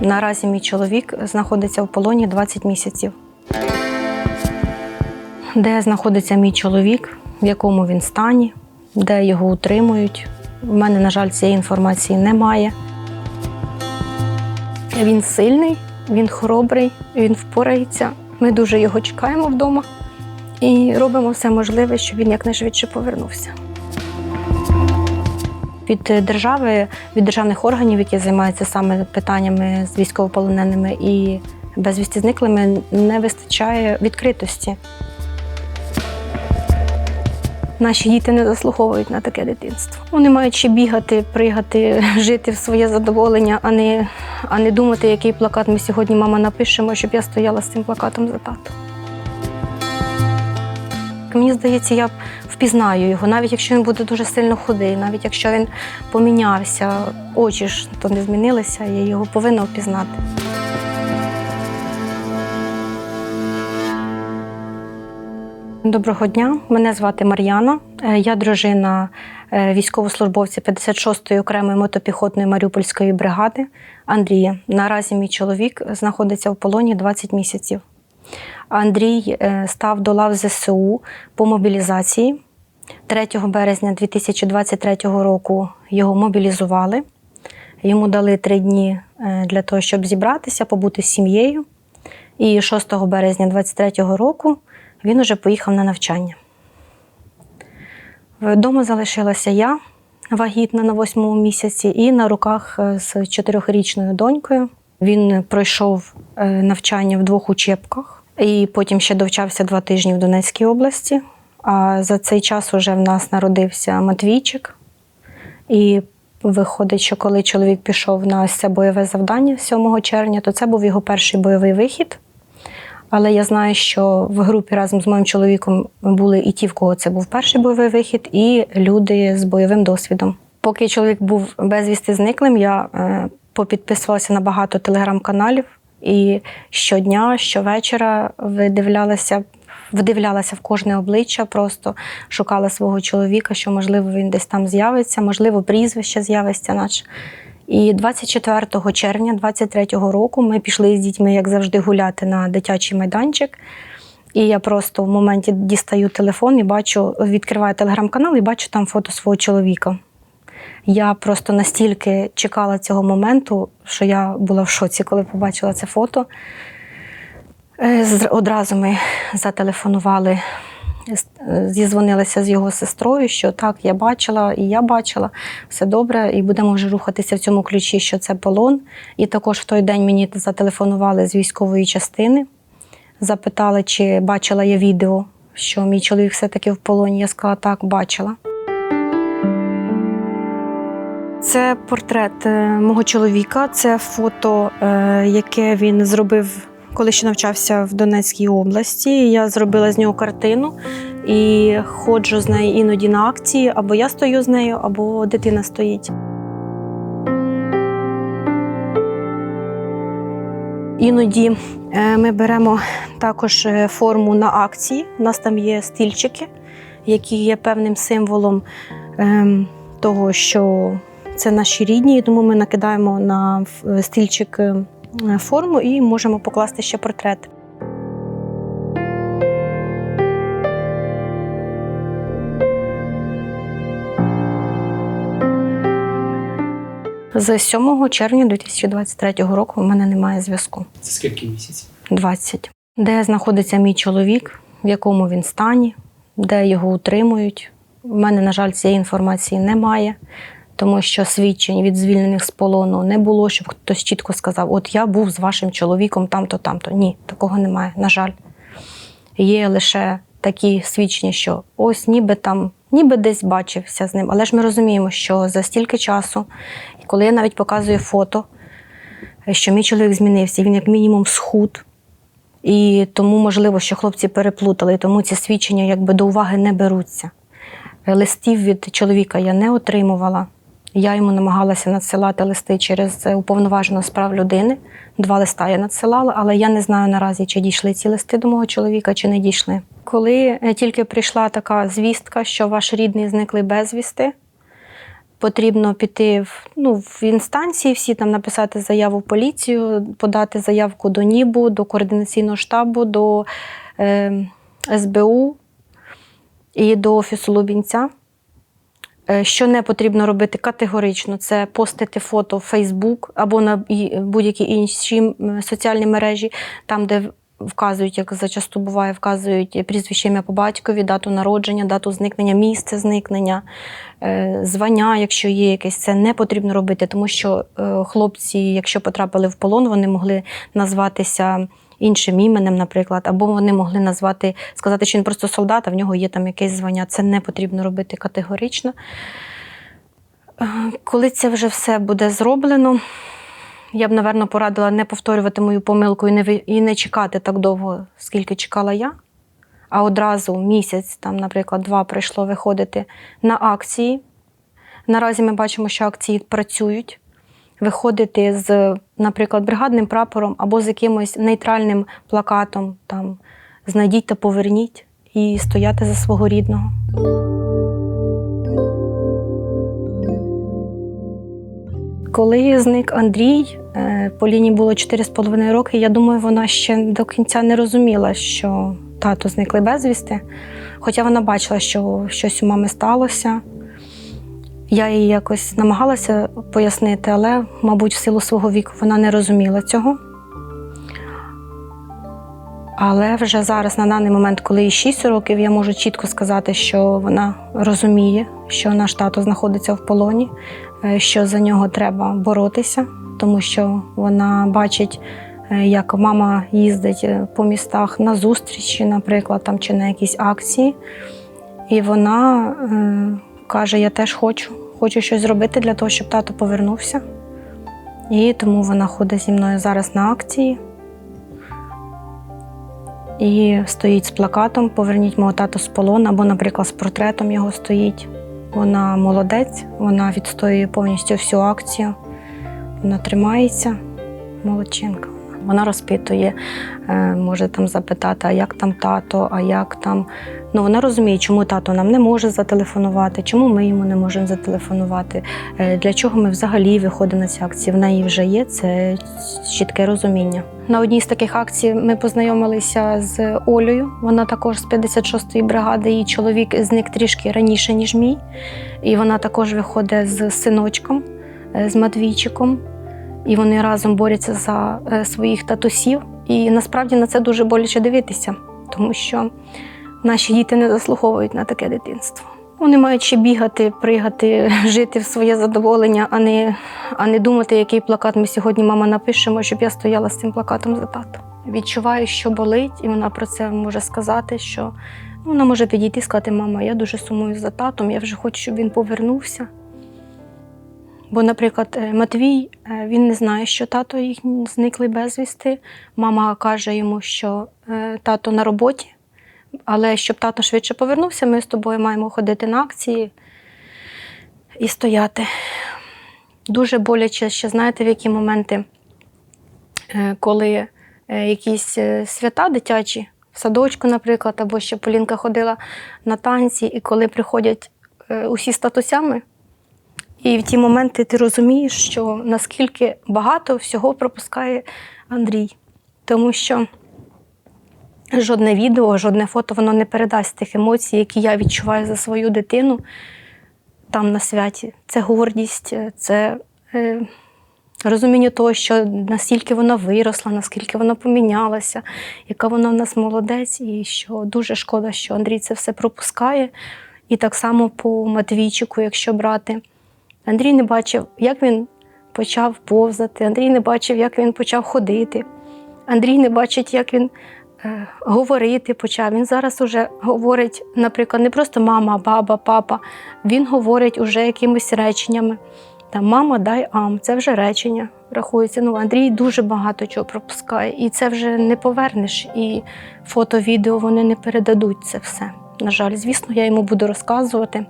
Наразі мій чоловік знаходиться в полоні 20 місяців. Де знаходиться мій чоловік, в якому він стані, де його утримують. У мене, на жаль, цієї інформації немає. Він сильний, він хоробрий, він впорається. Ми дуже його чекаємо вдома і робимо все можливе, щоб він якнайшвидше повернувся. Від держави, від державних органів, які займаються саме питаннями з військовополоненими і безвісті зниклими, не вистачає відкритості. Наші діти не заслуговують на таке дитинство. Вони мають ще бігати, пригати, жити в своє задоволення, а не, а не думати, який плакат ми сьогодні мама напишемо, щоб я стояла з цим плакатом за тато. Мені здається, я впізнаю його, навіть якщо він буде дуже сильно худий, навіть якщо він помінявся, очі ж то не змінилися, я його повинна впізнати. Доброго дня, мене звати Мар'яна. Е, Я дружина е, військовослужбовця 56-ї окремої мотопіхотної Маріупольської бригади Андрія. Наразі мій чоловік знаходиться в полоні 20 місяців. Андрій е, став до лав ЗСУ по мобілізації. 3 березня 2023 року його мобілізували. Йому дали три дні е, для того, щоб зібратися, побути з сім'єю. І 6 березня 2023 року він уже поїхав на навчання. Вдома залишилася я вагітна на восьмому місяці, і на руках е, з чотирьохрічною донькою. Він пройшов е, навчання в двох учебках і потім ще довчався два тижні в Донецькій області. А за цей час уже в нас народився Матвійчик. І виходить, що коли чоловік пішов на це бойове завдання 7 червня, то це був його перший бойовий вихід. Але я знаю, що в групі разом з моїм чоловіком були і ті, в кого це був перший бойовий вихід, і люди з бойовим досвідом. Поки чоловік був безвісти зниклим, я е, попідписувалася на багато телеграм-каналів і щодня, щовечора видивлялася, вдивлялася в кожне обличчя, просто шукала свого чоловіка, що можливо він десь там з'явиться, можливо, прізвище з'явиться наше. І 24 червня 23-го року ми пішли з дітьми, як завжди, гуляти на дитячий майданчик. І я просто в моменті дістаю телефон і бачу, відкриваю телеграм-канал і бачу там фото свого чоловіка. Я просто настільки чекала цього моменту, що я була в шоці, коли побачила це фото. Е, Одразу ми зателефонували, зізвонилися з його сестрою, що так, я бачила, і я бачила, все добре, і будемо вже рухатися в цьому ключі, що це полон. І також в той день мені зателефонували з військової частини, запитали, чи бачила я відео, що мій чоловік все-таки в полоні. Я сказала, так, бачила. Це портрет е, мого чоловіка. Це фото, е, яке він зробив, коли ще навчався в Донецькій області. Я зробила з нього картину і ходжу з нею іноді на акції, або я стою з нею, або дитина стоїть. Іноді е, ми беремо також е, форму на акції. У нас там є стільчики, які є певним символом ем, того, що це наші рідні, тому ми накидаємо на ф- стільчик е, форму і можемо покласти ще портрет. З 7 червня 2023 року у мене немає зв'язку. Це скільки місяців? 20. Де знаходиться мій чоловік, в якому він стані, де його утримують. У мене, на жаль, цієї інформації немає, тому що свідчень від звільнених з полону не було, щоб хтось чітко сказав: от я був з вашим чоловіком там-то, там-то. Ні, такого немає, на жаль. Є лише такі свідчення, що ось ніби там, ніби десь бачився з ним. Але ж ми розуміємо, що за стільки часу, коли я навіть показую фото, що мій чоловік змінився, він як мінімум схуд. І тому, можливо, що хлопці переплутали, тому ці свідчення якби до уваги не беруться. Листів від чоловіка я не отримувала. Я йому намагалася надсилати листи через е, уповноваженого справ людини. Два листа я надсилала, але я не знаю наразі, чи дійшли ці листи до мого чоловіка, чи не дійшли. Коли е, тільки прийшла така звістка, що ваш рідний зниклий безвісти, потрібно піти в, ну, в інстанції, всі там написати заяву в поліцію, подати заявку до НІБу, до координаційного штабу, до е, СБУ і до Офісу Лубінця. Е, Що не потрібно робити категорично, це постити фото в Фейсбук або на будь-які інші соціальні мережі, там, де вказують, як зачасту буває, вказують прізвище ім'я по батькові, дату народження, дату зникнення, місце зникнення, е, звання, якщо є якесь, це не потрібно робити, тому що е, хлопці, якщо потрапили в полон, вони могли назватися іншим іменем, наприклад, або вони могли назвати, сказати, що він просто солдат, а в нього є там якесь звання. Це не потрібно робити категорично. Е, Коли це вже все буде зроблено, я б, напевно, порадила не повторювати мою помилку і не, і не чекати так довго, скільки чекала я. А одразу місяць, там, наприклад, два прийшло виходити на акції. Наразі ми бачимо, що акції працюють. Виходити з, наприклад, бригадним прапором або з якимось нейтральним плакатом, там знайдіть та поверніть, і стояти за свого рідного. Коли зник Андрій, е, Поліні було 4,5 роки, я думаю, вона ще до кінця не розуміла, що тато зникли безвісти. Хоча вона бачила, що щось у мами сталося. Я їй якось намагалася пояснити, але, мабуть, в силу свого віку вона не розуміла цього. Але вже зараз, на даний момент, коли їй 6 років, я можу чітко сказати, що вона розуміє, що наш тато знаходиться в полоні, е, що за нього треба боротися, тому що вона бачить, е, як мама їздить е, по містах на зустрічі, наприклад, там, чи на якісь акції. І вона каже: Я теж хочу, хочу щось зробити для того, щоб тато повернувся. І тому вона ходить зі мною зараз на акції і стоїть з плакатом Поверніть мого тату з полону, або, наприклад, з портретом його стоїть. Вона молодець, вона відстоює повністю всю акцію, вона тримається, молодчинка. Вона розпитує, е, може там запитати, а як там тато, а як там. Ну, вона розуміє, чому тато нам не може зателефонувати, чому ми йому не можемо зателефонувати, е, для чого ми взагалі виходимо на ці акції. В неї вже є це чітке розуміння. На одній з таких акцій ми познайомилися з Олею. Вона також з 56-ї бригади. Її чоловік зник трішки раніше, ніж мій. І вона також виходить з синочком, е, з Матвійчиком. І вони разом борються за е, своїх татусів. І насправді на це дуже боляче дивитися, тому що наші діти не заслуговують на таке дитинство. Вони мають ще бігати, пригати, жити в своє задоволення, а не, а не думати, який плакат ми сьогодні мама напишемо, щоб я стояла з цим плакатом за тато. Відчуваю, що болить, і вона про це може сказати, що ну, вона може підійти і сказати, мама, я дуже сумую за татом, я вже хочу, щоб він повернувся. Бо, наприклад, е, Матвій е, він не знає, що тато їх зникли безвісти. Мама каже йому, що е, тато на роботі, але щоб тато швидше повернувся, ми з тобою маємо ходити на акції і стояти. Дуже боляче ще, знаєте, в які моменти, е, коли е, якісь е, свята дитячі, в садочку, наприклад, або ще Полінка ходила на танці, і коли приходять усі з татусями, і в ті моменти ти розумієш, що наскільки багато всього пропускає Андрій. Тому що жодне відео, жодне фото воно не передасть тих емоцій, які я відчуваю за свою дитину там на святі. Це гордість, це е, розуміння того, що наскільки вона виросла, наскільки вона помінялася, яка вона в нас молодець, і що дуже шкода, що Андрій це все пропускає. І так само по Матвійчику, якщо брати. Андрій не бачив, як він почав повзати, Андрій не бачив, як він почав ходити. Андрій не бачить, як він говорити почав. Він зараз уже говорить, наприклад, не просто мама, баба, папа. Він говорить уже якимись реченнями. Там мама, дай ам, це вже речення рахується. Ну, Андрій дуже багато чого пропускає, і це вже не повернеш. І фото, відео вони не передадуть це все. На жаль, звісно, я йому буду розказувати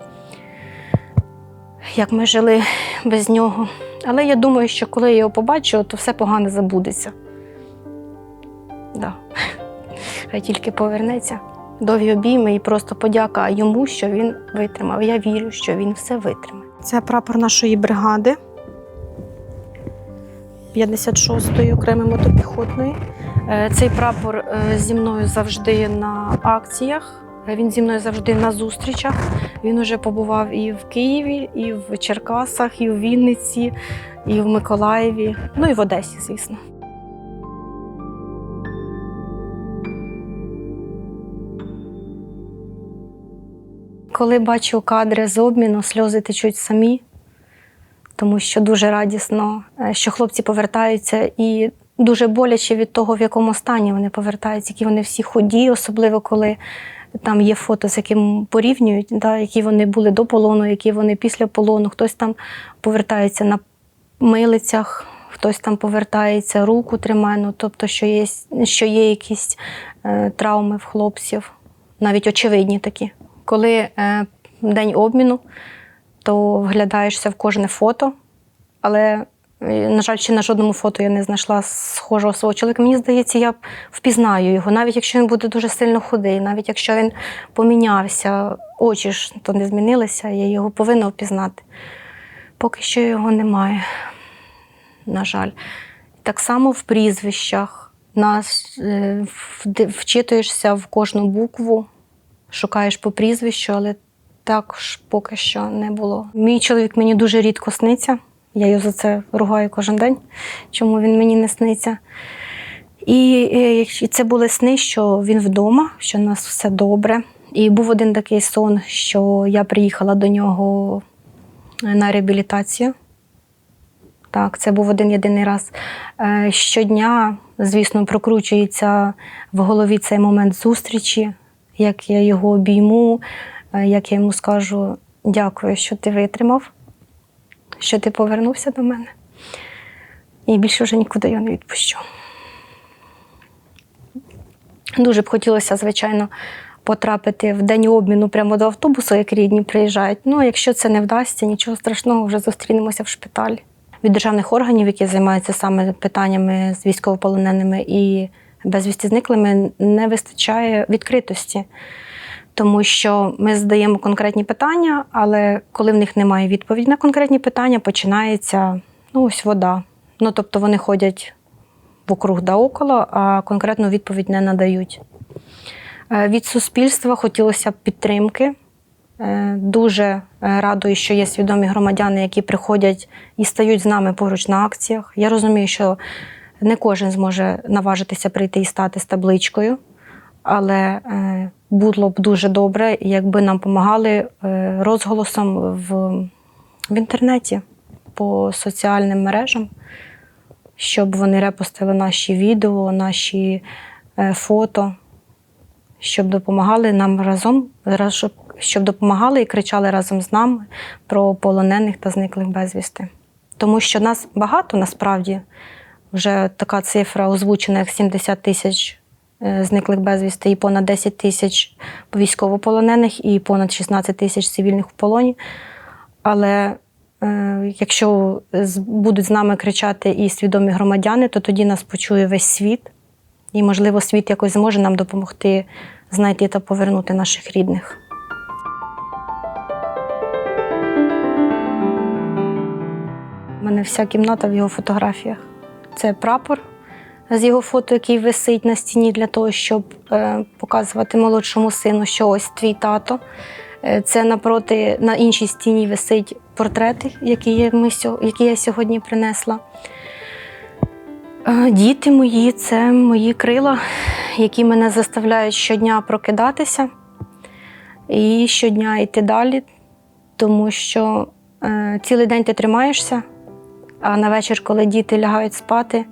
як ми жили без нього. Але я думаю, що коли я його побачу, то все погано забудеться. Да. Хай тільки повернеться. Довгі обійми і просто подяка йому, що він витримав. Я вірю, що він все витримає. Це прапор нашої бригади 56-ї окремої мотопіхотної. Е, Цей прапор е, зі мною завжди на акціях. е, Він зі мною завжди на зустрічах. Він уже побував і в Києві, і в Черкасах, і в Вінниці, і в Миколаєві, ну і в Одесі, звісно. Коли бачу кадри з обміну, сльози течуть самі, тому що дуже радісно, е, що хлопці повертаються, і дуже боляче від того, в якому стані вони повертаються, які вони всі худі, особливо коли там є фото, з яким порівнюють, да, які вони були до полону, які вони після полону. Хтось там повертається на милицях, хтось там повертається, руку тримає, ну, тобто, що є, що є якісь е, травми в хлопців, навіть очевидні такі. Коли е, день обміну, то вглядаєшся в кожне фото, але, е, на жаль, ще на жодному фото я не знайшла схожого свого чоловіка. Мені здається, я впізнаю його, навіть якщо він буде дуже сильно худий, навіть якщо він помінявся, очі ж то не змінилися, я його повинна впізнати. Поки що його немає, на жаль. Так само в прізвищах. Нас е, вчитуєшся в кожну букву, шукаєш по прізвищу, але також поки що не було. Мій чоловік мені дуже рідко сниться. Я його за це ругаю кожен день, чому він мені не сниться. І е, якщо- це були сни, що він вдома, що у нас все добре. І був один такий сон, що я приїхала до нього на реабілітацію. Так, це був один єдиний раз. Е, Щодня, звісно, прокручується в голові цей момент зустрічі, як я його обійму, е, як я йому скажу дякую, що ти витримав, що ти повернувся до мене. І більше вже нікуди я не відпущу. Дуже б хотілося, звичайно, потрапити в день обміну прямо до автобусу, як рідні приїжджають. Ну, якщо це не вдасться, нічого страшного, вже зустрінемося в шпиталі. Від державних органів, які займаються саме питаннями з військовополоненими і безвісті зниклими, не вистачає відкритості. Тому що ми задаємо конкретні питання, але коли в них немає відповіді на конкретні питання, починається ну, ось вода. Ну, тобто вони ходять вокруг да около, а конкретну відповідь не надають. Е, Від суспільства хотілося б підтримки. Е, Дуже е, радую, що є свідомі громадяни, які приходять і стають з нами поруч на акціях. Я розумію, що не кожен зможе наважитися прийти і стати з табличкою, але е, було б дуже добре, якби нам допомагали е, розголосом в, в інтернеті по соціальним мережам, щоб вони репостили наші відео, наші е, фото щоб допомагали нам разом, щоб, щоб допомагали і кричали разом з нами про полонених та зниклих безвісти. Тому що нас багато насправді вже така цифра озвучена як 70 тисяч е, зниклих безвісти і понад 10 тисяч військовополонених і понад 16 тисяч цивільних в полоні. Але е, якщо будуть з нами кричати і свідомі громадяни, то тоді нас почує весь світ. І, можливо, світ якось зможе нам допомогти знайти та повернути наших рідних. У мене вся кімната в його фотографіях. Це прапор з його фото, який висить на стіні для того, щоб е, показувати молодшому сину, що ось твій тато. Е, Це напроти на іншій стіні висить портрет, який, я- ми, який я сьогодні принесла. Е, Діти мої це мої крила, які мене заставляють щодня прокидатися і щодня йти далі, тому що цілий день ти тримаєшся, а на вечір, коли діти лягають спати,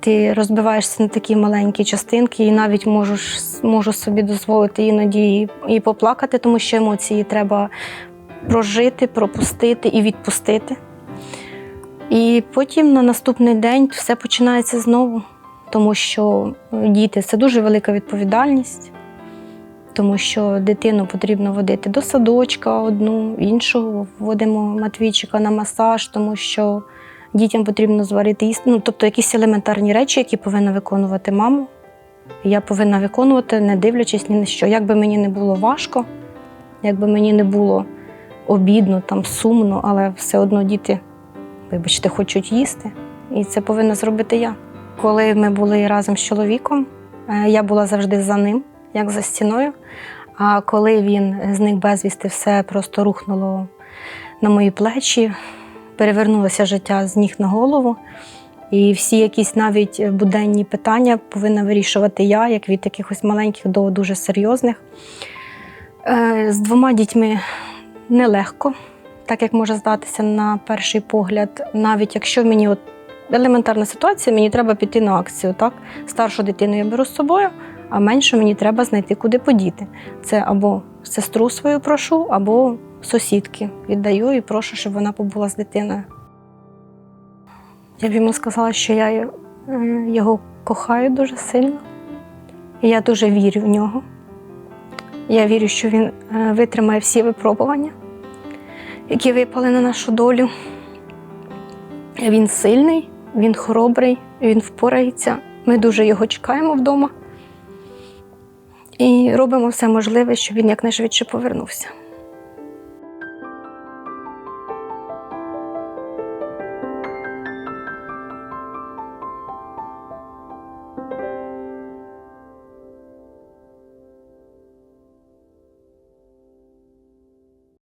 ти розбиваєшся на такі маленькі частинки, і навіть можеш, можу собі дозволити іноді і, поплакати, тому що емоції треба прожити, пропустити і відпустити. І потім на наступний день все починається знову, тому що діти це дуже велика відповідальність, тому що дитину потрібно водити до садочка одну, іншу водимо Матвійчика на масаж, тому що дітям потрібно зварити їсти. Ну, тобто якісь елементарні речі, які повинна виконувати мама. Я повинна виконувати, не дивлячись ні на що. Як би мені не було важко, як би мені не було обідно, там сумно, але все одно діти, вибачте, хочуть їсти. І це повинна зробити я. Коли ми були разом з чоловіком, е, я була завжди за ним, як за стіною. А коли він зник безвісти, все просто рухнуло на мої плечі, перевернулося життя з ніг на голову. І всі якісь навіть буденні питання повинна вирішувати я, як від якихось маленьких до дуже серйозних. Е, З двома дітьми нелегко, так як може здатися на перший погляд, навіть якщо мені от елементарна ситуація, мені треба піти на акцію. Так? Старшу дитину я беру з собою, а меншу мені треба знайти, куди подіти. Це або сестру свою прошу, або сусідки віддаю і прошу, щоб вона побула з дитиною. Я б йому сказала, що я е, його кохаю дуже сильно. І я дуже вірю в нього. Я вірю, що він е, витримає всі випробування, які випали на нашу долю. Він сильний, він хоробрий, він впорається. Ми дуже його чекаємо вдома і робимо все можливе, щоб він якнайшвидше повернувся.